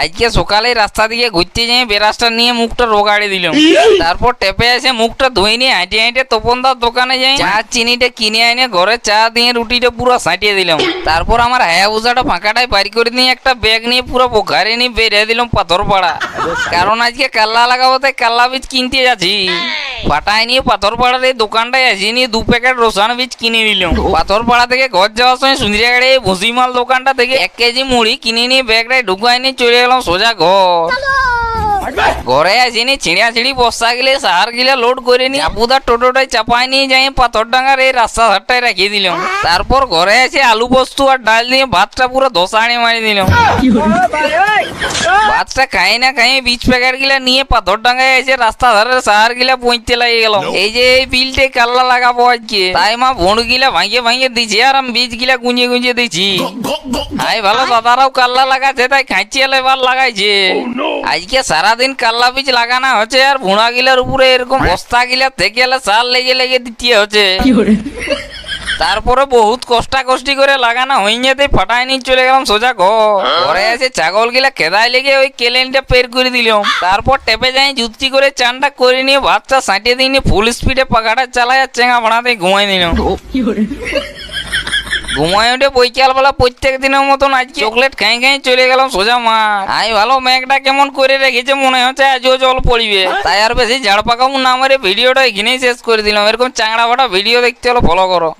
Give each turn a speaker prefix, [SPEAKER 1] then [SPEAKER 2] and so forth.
[SPEAKER 1] আজকে সকালে রাস্তা দিকে ঘুরতে যেয়ে বেরাসটা নিয়ে মুখটা রোগাড়ে দিলাম। তারপর টেপে এসে মুখটা ধুয়ে নিয়ে হাঁটে হাঁটে তপনদার দোকানে যাই, চা চিনিটা কিনে এনে ঘরে চা দিয়ে রুটিটা পুরো সাঁটিয়ে দিলাম। তারপর আমার হায়া বুঝাটা ফাঁকাটাই বাড়ি করে নিয়ে একটা ব্যাগ নিয়ে পুরো বোখারে নিয়ে বেরিয়ে দিলাম পাথর পাড়া কারণ আজকে কাল্লা লাগাবো তাই কাল্লা বীজ কিনতে যাচ্ছি। পাটায় নিয়ে পাথর পাড়ার এই দোকানটায় আসি নিয়ে দু প্যাকেট রসান বীজ কিনে নিলাম। পাথর পাড়া থেকে ঘর যাওয়ার সময় সুন্দরিয়া গাড়ি ভুসিমাল দোকানটা থেকে এক কেজি মুড়ি কিনে নিয়ে ব্যাগটায় ঢুকাই নিয়ে চলে গেলাম সোজা ঘর ঘরে আসিনি ছিঁড়া ছিঁড়ি বস্তা গিলে সার গিলে লোড করে নি। আপুদার টোটোটাই চাপাই নিয়ে যাই পাথর ডাঙ্গার এই রাস্তা ধারটায় রাখিয়ে দিলাম। তারপর ঘরে এসে আলু পোস্ত আর ডাল দিয়ে ভাতটা পুরো ধসাড়ে মারি দিলাম। ভাতটা খাই না খাই বীজ প্যাকেট গিলা নিয়ে পাথর ডাঙ্গায় এসে রাস্তা ধারে সার গিলা পৌঁছতে লাগে গেল এই যে এই বিলটে কাল্লা লাগাবো আজকে। তাই মা ভোঁড় গিলা ভাঙিয়ে ভাঙিয়ে দিছি আর আমি বীজ গিলা গুঁজে গুঁজে দিছি। হাই ভালো দাদারাও কাল্লা লাগাচ্ছে তাই খাইছি এবার লাগাইছে। আজকে সারাদিন কাল্লা বীজ লাগানো হচ্ছে আর ভুঁড়া গিলার উপরে এরকম বস্তা গিলা থেকে এলে সার লেগে লেগে দিতে হচ্ছে। তারপরে বহুত কষ্টা কষ্টি করে লাগানো হয়ে যেতে ফাটাই নিয়ে চলে গেলাম সোজা ঘর। ঘরে এসে ছাগল গিলা খেদায় লেগে ওই কেলেনটা পের করে দিলাম। তারপর টেপে যাই জুতি করে চানটা করে নিয়ে ভাতটা সাঁটিয়ে দিয়ে নিয়ে ফুল স্পিডে পাখাটা চালায় আর চেঙা ভাড়াতে ঘুমাই দিলাম ঘুমায় উঠে বৈকাল বেলা প্রত্যেক দিনের মতন আজকে চকলেট খাই খাই চলে গেলাম সোজা মাঠ। আই, ভালো মেঘটা কেমন করে রেখেছে মনে হচ্ছে আজও জল পড়বে। তাই আর বেশি ঝাড় পাকাবো না মারে ভিডিওটা এখানেই শেষ করে দিলাম। এরকম চাংড়া ভাটা ভিডিও দেখতে হলো ফলো করো।